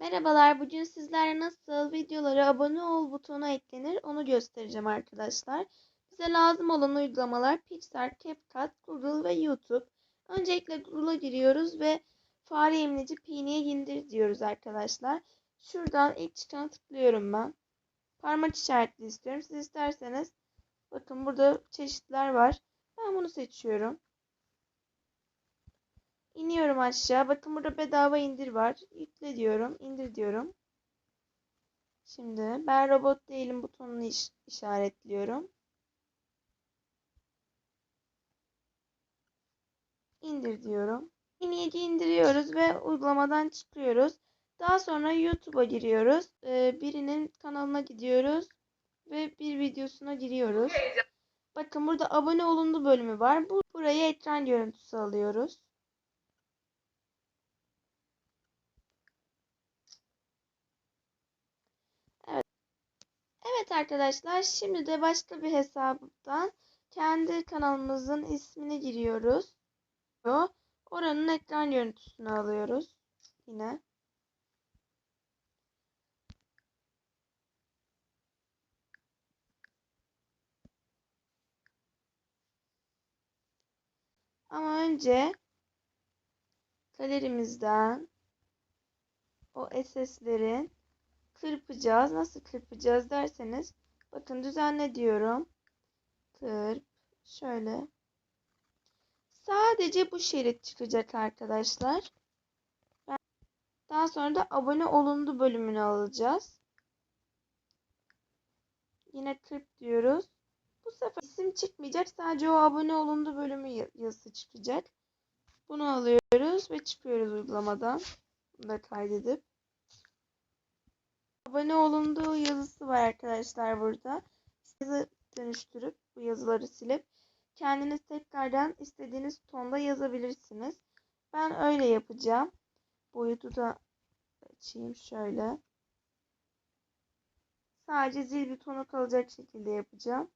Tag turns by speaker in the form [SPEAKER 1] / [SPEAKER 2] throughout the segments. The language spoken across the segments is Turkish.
[SPEAKER 1] Merhabalar, bugün sizlere nasıl videolara abone ol butonu eklenir onu göstereceğim arkadaşlar. Bize lazım olan uygulamalar Pixar, CapCut, Google ve YouTube. Öncelikle Google'a giriyoruz ve fare emlici P'niye indir diyoruz arkadaşlar. Şuradan ilk çıkan tıklıyorum ben. Parmak işaretli istiyorum. Siz isterseniz bakın burada çeşitler var. Ben bunu seçiyorum. İniyorum aşağı. Bakın burada bedava indir var. Yükle diyorum. indir diyorum. Şimdi ben robot değilim butonunu iş işaretliyorum. İndir diyorum. İnici indiriyoruz ve uygulamadan çıkıyoruz. Daha sonra YouTube'a giriyoruz. Ee, birinin kanalına gidiyoruz ve bir videosuna giriyoruz. Bakın burada abone olundu bölümü var. Bu buraya ekran görüntüsü alıyoruz. Evet arkadaşlar şimdi de başka bir hesaptan kendi kanalımızın ismini giriyoruz. Oranın ekran görüntüsünü alıyoruz. Yine. Ama önce galerimizden o SS'lerin kırpacağız. Nasıl kırpacağız derseniz bakın düzenle diyorum. Kırp. Şöyle. Sadece bu şerit çıkacak arkadaşlar. Daha sonra da abone olundu bölümünü alacağız. Yine kırp diyoruz. Bu sefer isim çıkmayacak. Sadece o abone olundu bölümü yazısı çıkacak. Bunu alıyoruz ve çıkıyoruz uygulamadan. Bunu da kaydedip abone olunduğu yazısı var arkadaşlar burada. Yazı dönüştürüp bu yazıları silip kendiniz tekrardan istediğiniz tonda yazabilirsiniz. Ben öyle yapacağım. Boyutu da açayım şöyle. Sadece zil butonu kalacak şekilde yapacağım.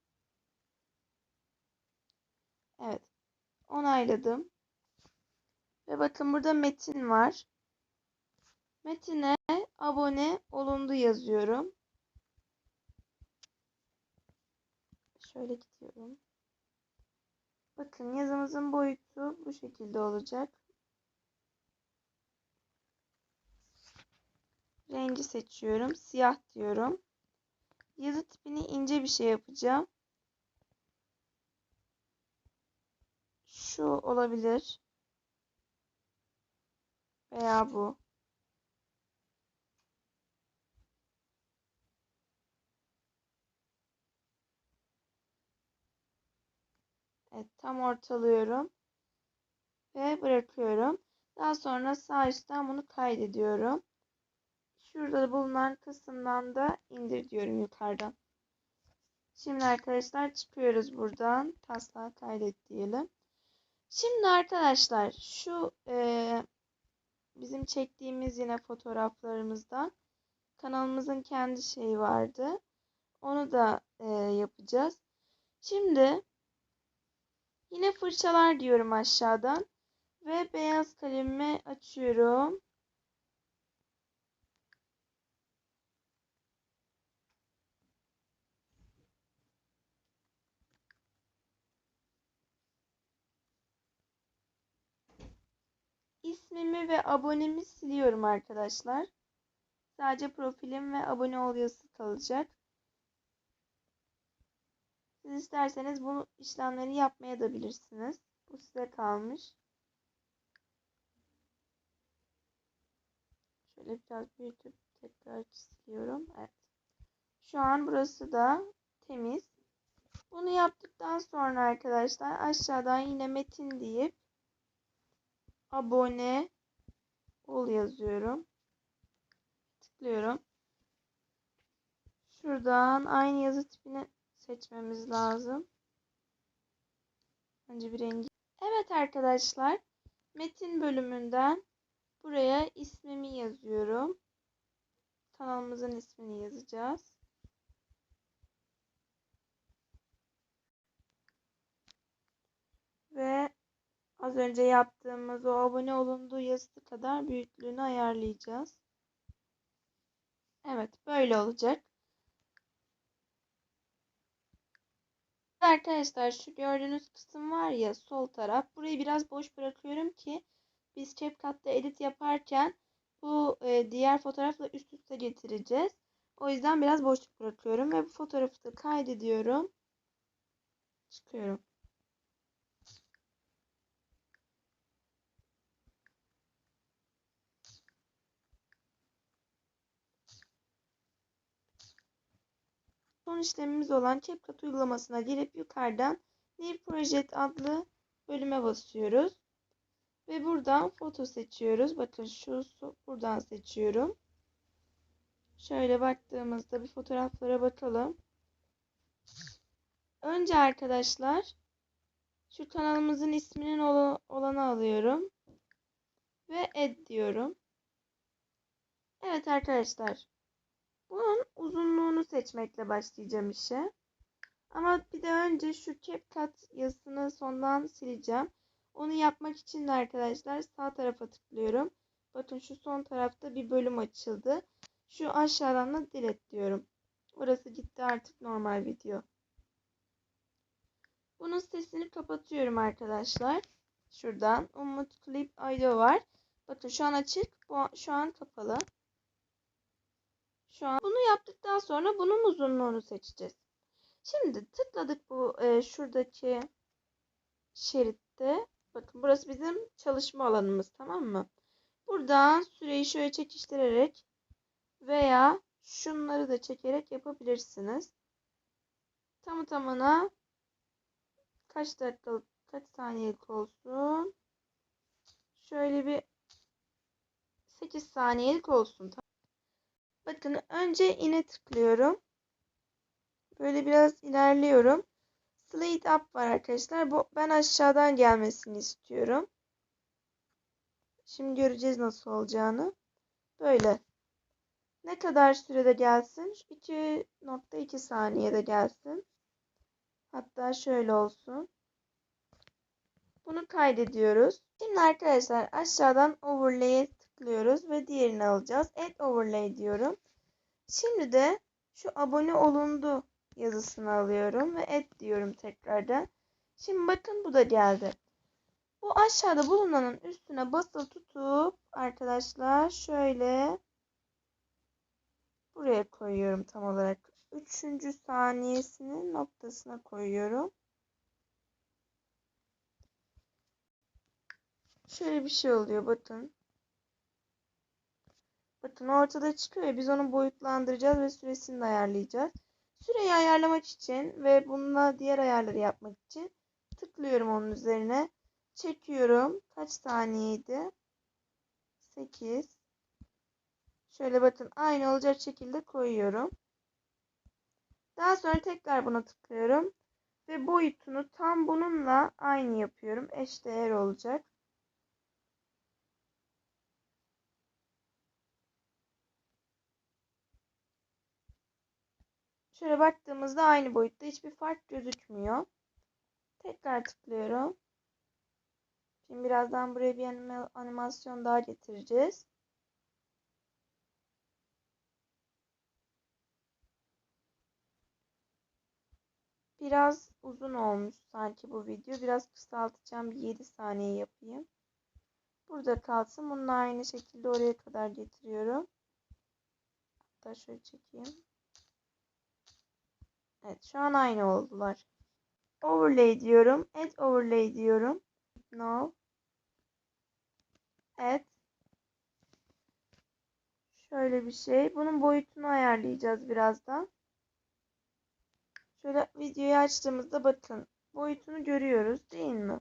[SPEAKER 1] Evet. Onayladım. Ve bakın burada metin var. Metine abone olundu yazıyorum. Şöyle gidiyorum. Bakın yazımızın boyutu bu şekilde olacak. Rengi seçiyorum. Siyah diyorum. Yazı tipini ince bir şey yapacağım. Şu olabilir. Veya bu. Evet, tam ortalıyorum. Ve bırakıyorum. Daha sonra sağ üstten bunu kaydediyorum. Şurada bulunan kısımdan da indir diyorum yukarıdan. Şimdi arkadaşlar çıkıyoruz buradan. Taslağı kaydet diyelim. Şimdi arkadaşlar şu e, bizim çektiğimiz yine fotoğraflarımızdan kanalımızın kendi şeyi vardı. Onu da e, yapacağız. Şimdi Yine fırçalar diyorum aşağıdan. Ve beyaz kalemimi açıyorum. İsmimi ve abonemi siliyorum arkadaşlar. Sadece profilim ve abone ol yazısı kalacak. Siz isterseniz bu işlemleri yapmaya da bilirsiniz. Bu size kalmış. Şöyle biraz büyütüp tekrar çiziyorum. Evet. Şu an burası da temiz. Bunu yaptıktan sonra arkadaşlar aşağıdan yine metin deyip abone ol yazıyorum. Tıklıyorum. Şuradan aynı yazı tipini seçmemiz lazım. Önce bir rengi. Evet arkadaşlar. Metin bölümünden buraya ismimi yazıyorum. Kanalımızın ismini yazacağız. Ve az önce yaptığımız o abone olunduğu yazısı kadar büyüklüğünü ayarlayacağız. Evet böyle olacak. Arkadaşlar şu gördüğünüz kısım var ya sol taraf. Burayı biraz boş bırakıyorum ki biz CapCut'ta edit yaparken bu e, diğer fotoğrafla üst üste getireceğiz. O yüzden biraz boşluk bırakıyorum ve bu fotoğrafı da kaydediyorum. Çıkıyorum. Son işlemimiz olan CapCut uygulamasına girip yukarıdan New Project adlı bölüme basıyoruz. Ve buradan foto seçiyoruz. Bakın şu buradan seçiyorum. Şöyle baktığımızda bir fotoğraflara bakalım. Önce arkadaşlar şu kanalımızın isminin olanı alıyorum. Ve add diyorum. Evet arkadaşlar. Bunun uzunluğunu seçmekle başlayacağım işe. Ama bir de önce şu CapCut yazısını sondan sileceğim. Onu yapmak için de arkadaşlar sağ tarafa tıklıyorum. Bakın şu son tarafta bir bölüm açıldı. Şu aşağıdan da delete diyorum. Orası gitti artık normal video. Bunun sesini kapatıyorum arkadaşlar. Şuradan Umut Clip Audio var. Bakın şu an açık. Şu an kapalı. Şu an bunu yaptıktan sonra bunun uzunluğunu seçeceğiz. Şimdi tıkladık bu e, şuradaki şeritte. Bakın burası bizim çalışma alanımız tamam mı? Buradan süreyi şöyle çekiştirerek veya şunları da çekerek yapabilirsiniz. Tamı tamına kaç dakikalık kaç saniyelik olsun. Şöyle bir 8 saniyelik olsun. Bakın önce ine tıklıyorum. Böyle biraz ilerliyorum. Slide up var arkadaşlar. Bu, ben aşağıdan gelmesini istiyorum. Şimdi göreceğiz nasıl olacağını. Böyle. Ne kadar sürede gelsin? 2.2 saniyede gelsin. Hatta şöyle olsun. Bunu kaydediyoruz. Şimdi arkadaşlar aşağıdan overlay'e tıklıyoruz ve diğerini alacağız. Add overlay diyorum. Şimdi de şu abone olundu yazısını alıyorum ve add diyorum tekrardan. Şimdi bakın bu da geldi. Bu aşağıda bulunanın üstüne basılı tutup arkadaşlar şöyle buraya koyuyorum tam olarak. Üçüncü saniyesinin noktasına koyuyorum. Şöyle bir şey oluyor bakın. Bakın ortada çıkıyor. Biz onu boyutlandıracağız ve süresini de ayarlayacağız. Süreyi ayarlamak için ve bununla diğer ayarları yapmak için tıklıyorum onun üzerine. Çekiyorum. Kaç saniyeydi? 8. Şöyle bakın aynı olacak şekilde koyuyorum. Daha sonra tekrar buna tıklıyorum. Ve boyutunu tam bununla aynı yapıyorum. Eşdeğer olacak. Şöyle baktığımızda aynı boyutta hiçbir fark gözükmüyor. Tekrar tıklıyorum. Şimdi birazdan buraya bir animasyon daha getireceğiz. Biraz uzun olmuş sanki bu video. Biraz kısaltacağım. Bir 7 saniye yapayım. Burada kalsın. Bunu aynı şekilde oraya kadar getiriyorum. Hatta şöyle çekeyim. Evet şu an aynı oldular. Overlay diyorum. Add overlay diyorum. No. Add. Şöyle bir şey. Bunun boyutunu ayarlayacağız birazdan. Şöyle videoyu açtığımızda bakın. Boyutunu görüyoruz değil mi?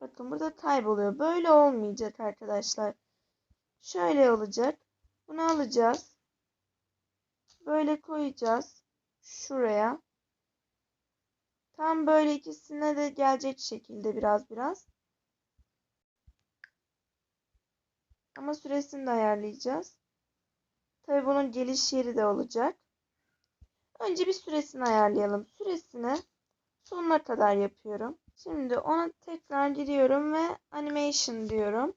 [SPEAKER 1] Bakın burada kayboluyor. Böyle olmayacak arkadaşlar. Şöyle olacak. Bunu alacağız. Böyle koyacağız. Şuraya. Tam böyle ikisine de gelecek şekilde biraz biraz. Ama süresini de ayarlayacağız. Tabi bunun geliş yeri de olacak. Önce bir süresini ayarlayalım. Süresini sonuna kadar yapıyorum. Şimdi ona tekrar giriyorum ve animation diyorum.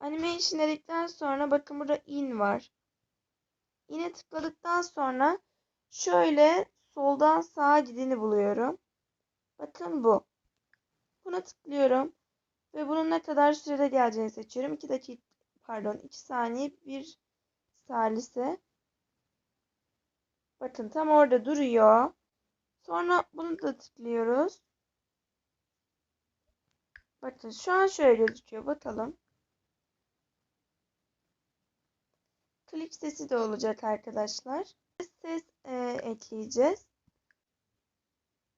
[SPEAKER 1] Animation dedikten sonra bakın burada in var. In'e tıkladıktan sonra şöyle soldan sağa gideni buluyorum. Bakın bu. Buna tıklıyorum ve bunun ne kadar sürede geleceğini seçiyorum. 2 dakika pardon 2 saniye 1 salise. Bakın tam orada duruyor. Sonra bunu da tıklıyoruz. Bakın şu an şöyle gözüküyor. Bakalım. Klip sesi de olacak arkadaşlar. Ses e, ekleyeceğiz.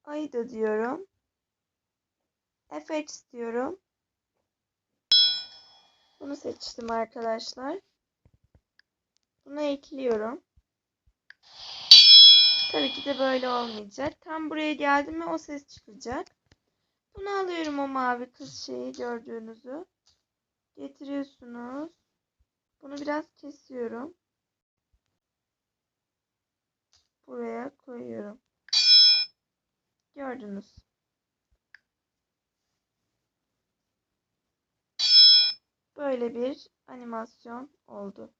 [SPEAKER 1] Ayda diyorum. Effects diyorum. Bunu seçtim arkadaşlar. Bunu ekliyorum. Tabii ki de böyle olmayacak. Tam buraya geldim mi o ses çıkacak. Bunu alıyorum o mavi kız şeyi gördüğünüzü. Getiriyorsunuz. Bunu biraz kesiyorum. Buraya koyuyorum. Gördünüz. Böyle bir animasyon oldu.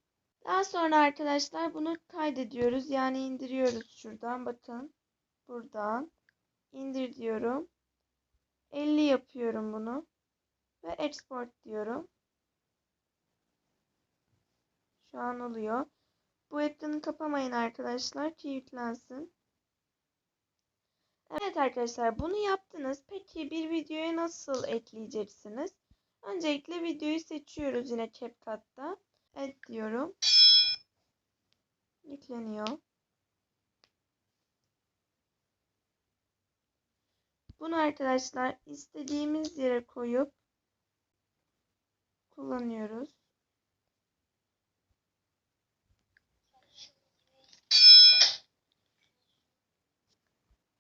[SPEAKER 1] Daha sonra arkadaşlar bunu kaydediyoruz. Yani indiriyoruz şuradan. Bakın. Buradan. indir diyorum. 50 yapıyorum bunu. Ve export diyorum. Şu an oluyor. Bu ekranı kapamayın arkadaşlar ki yüklensin. Evet arkadaşlar bunu yaptınız. Peki bir videoya nasıl ekleyeceksiniz? Öncelikle videoyu seçiyoruz yine CapCut'ta. Evet diyorum. Yükleniyor. Bunu arkadaşlar istediğimiz yere koyup kullanıyoruz.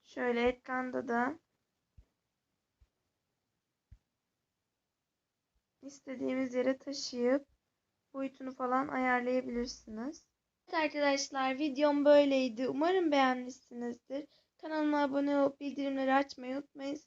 [SPEAKER 1] Şöyle ekranda da istediğimiz yere taşıyıp boyutunu falan ayarlayabilirsiniz. Evet arkadaşlar videom böyleydi. Umarım beğenmişsinizdir. Kanalıma abone olup bildirimleri açmayı unutmayın.